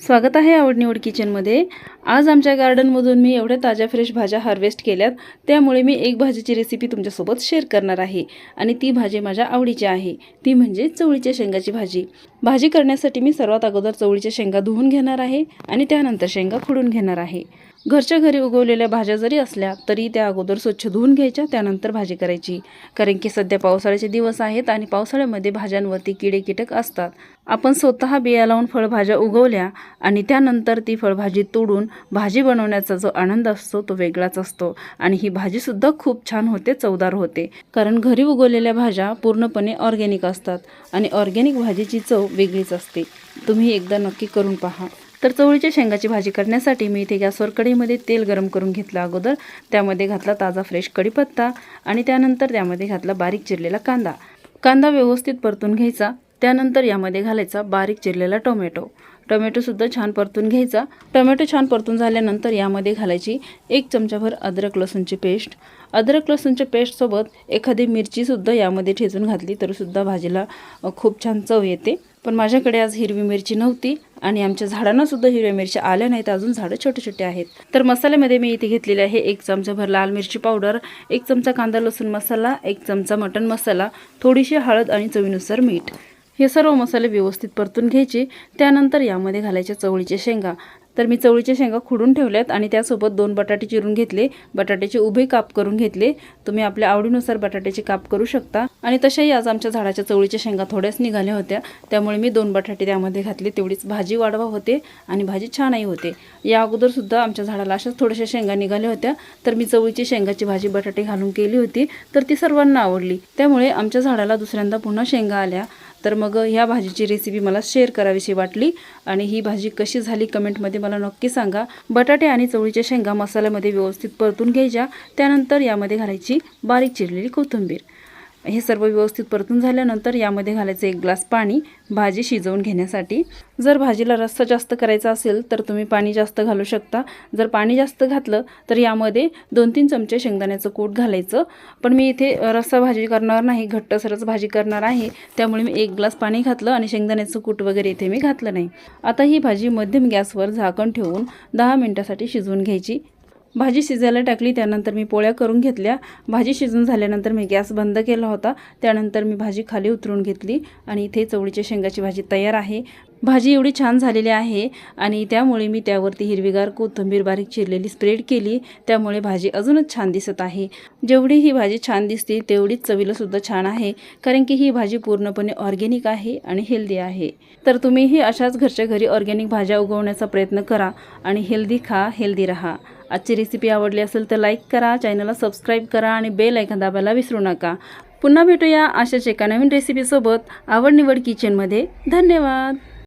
स्वागत आहे आवड निवड किचनमध्ये. आज आमच्या गार्डनमधून मी एवढ्या ताज्या फ्रेश भाज्या हार्वेस्ट केल्यात त्यामुळे मी एक भाजीची रेसिपी तुमच्यासोबत शेअर करणार आहे आणि ती भाजी माझ्या आवडीची आहे. ती म्हणजे चवळीच्या शेंगाची भाजी. भाजी करण्यासाठी मी सर्वात अगोदर चवळीच्या शेंगा धुवून घेणार आहे आणि त्यानंतर शेंगा खुडून घेणार आहे. घरच्या घरी उगवलेल्या भाज्या जरी असल्या तरी त्या अगोदर स्वच्छ धुवून घ्यायच्या त्यानंतर भाजी करायची. कारण की सध्या पावसाळ्याचे दिवस आहेत आणि पावसाळ्यामध्ये भाज्यांवरती किडे कीटक असतात. आपण स्वतः बिया लावून फळभाज्या उगवल्या आणि त्यानंतर ती फळभाजी तोडून भाजी बनवण्याचा जो आनंद असतो तो वेगळाच असतो. आणि ही भाजीसुद्धा खूप छान होते चवदार होते. कारण घरी उगवलेल्या भाज्या पूर्णपणे ऑर्गॅनिक असतात आणि ऑर्गॅनिक भाजीची चव वेगळीच असते. तुम्ही एकदा नक्की करून पहा. तर चवळीच्या शेंगाची भाजी करण्यासाठी मी इथे गॅसवर कढीमध्ये तेल गरम करून घेतलं अगोदर. त्यामध्ये घातला ताजा फ्रेश कढीपत्ता आणि त्यानंतर त्यामध्ये घातला बारीक चिरलेला कांदा. कांदा व्यवस्थित परतून घ्यायचा. त्यानंतर यामध्ये घालायचा बारीक चिरलेला टोमॅटो. टोमॅटोसुद्धा छान परतून घ्यायचा. टोमॅटो छान परतून झाल्यानंतर यामध्ये घालायची एक चमचाभर अद्रक लसूणची पेस्ट. अद्रक लसूणच्या पेस्टसोबत एखादी मिरचीसुद्धा यामध्ये ठेचून घातली तरीसुद्धा भाजीला खूप छान चव येते. पण माझ्याकडे आज हिरवी मिरची नव्हती आणि आमच्या झाडांना सुद्धा हिरव्या मिरच्या आल्या नाहीत. अजून झाडं छोटे छोटे आहेत. तर मसाल्यामध्ये मी इथे घेतलेले आहे एक चमचाभर लाल मिरची पावडर एक चमचा कांदा लसूण मसाला एक चमचा मटण मसाला थोडीशी हळद आणि चवीनुसार मीठ. हे सर्व मसाले व्यवस्थित परतून घ्यायचे. त्यानंतर यामध्ये घालायचे चवळीचे शेंगा. तर मी चवळीच्या शेंगा खुडून ठेवल्यात आणि त्यासोबत दोन बटाटे चिरून घेतले. बटाट्याचे उभे काप करून घेतले. तुम्ही आपल्या आवडीनुसार बटाट्याचे काप करू शकता. आणि तशाही आज आमच्या झाडाच्या चवळीच्या शेंगा थोड्याच निघाल्या होत्या. त्यामुळे मी दोन बटाटे त्यामध्ये घातले. तेवढीच भाजी वाढवा होते आणि भाजी छानही होते. या अगोदरसुद्धा आमच्या झाडाला अशाच थोड्याशा शेंगा निघाल्या होत्या. तर मी चवळीची शेंगाची भाजी बटाटे घालून केली होती. तर ती सर्वांना आवडली. त्यामुळे आमच्या झाडाला दुसऱ्यांदा पुन्हा शेंगा आल्या. तर मग ह्या भाजीची रेसिपी मला शेअर करावीशी वाटली आणि ही भाजी कशी झाली कमेंटमध्ये मला नक्की सांगा. बटाटे आणि चवळीच्या शेंगा मसाल्यामध्ये व्यवस्थित परतून घ्यायच्या त्यानंतर यामध्ये घालायची बारीक चिरलेली कोथिंबीर. हे सर्व व्यवस्थित परतून झाल्यानंतर यामध्ये घालायचं एक ग्लास पाणी भाजी शिजवून घेण्यासाठी. जर भाजीला रस्सा जास्त करायचा असेल तर तुम्ही पाणी जास्त घालू शकता. जर पाणी जास्त घातलं तर यामध्ये दोन तीन चमचे शेंगदाण्याचं कूट घालायचं. पण मी इथे रस्सा भाजी करणार नाही घट्टसरच भाजी करणार आहे. त्यामुळे मी एक ग्लास पाणी घातलं आणि शेंगदाण्याचं कूट वगैरे इथे मी घातलं नाही. आता ही भाजी मध्यम गॅसवर झाकण ठेवून दहा मिनटासाठी शिजवून घ्यायची. भाजी शिजायला टाकली त्यानंतर मी पोळ्या करून घेतल्या. भाजी शिजून झाल्यानंतर मी गॅस बंद केला होता. त्यानंतर मी भाजी खाली उतरून घेतली आणि इथे चवळीच्या शेंगाची भाजी तयार आहे. भाजी एवढी छान झालेली आहे आणि त्यामुळे मी त्यावरती हिरवीगार कोथिंबीर बारीक चिरलेली स्प्रेड केली. त्यामुळे भाजी अजूनच छान दिसत आहे. जेवढी ही भाजी छान दिसते तेवढीच चवीला सुद्धा छान आहे. कारण की ही भाजी पूर्णपणे ऑर्गॅनिक आहे आणि हेल्दी आहे. तर तुम्हीही अशाच घरच्या घरी ऑर्गॅनिक भाज्या उगवण्याचा प्रयत्न करा आणि हेल्दी खा हेल्दी राहा. आजची रेसिपी आवडली असेल तर लाईक करा चॅनलला सबस्क्राईब करा आणि बेल ऐकन दाबायला विसरू नका. पुन्हा भेटूया अशाच एका नवीन रेसिपीसोबत आवड निवड किचनमध्ये धन्यवाद!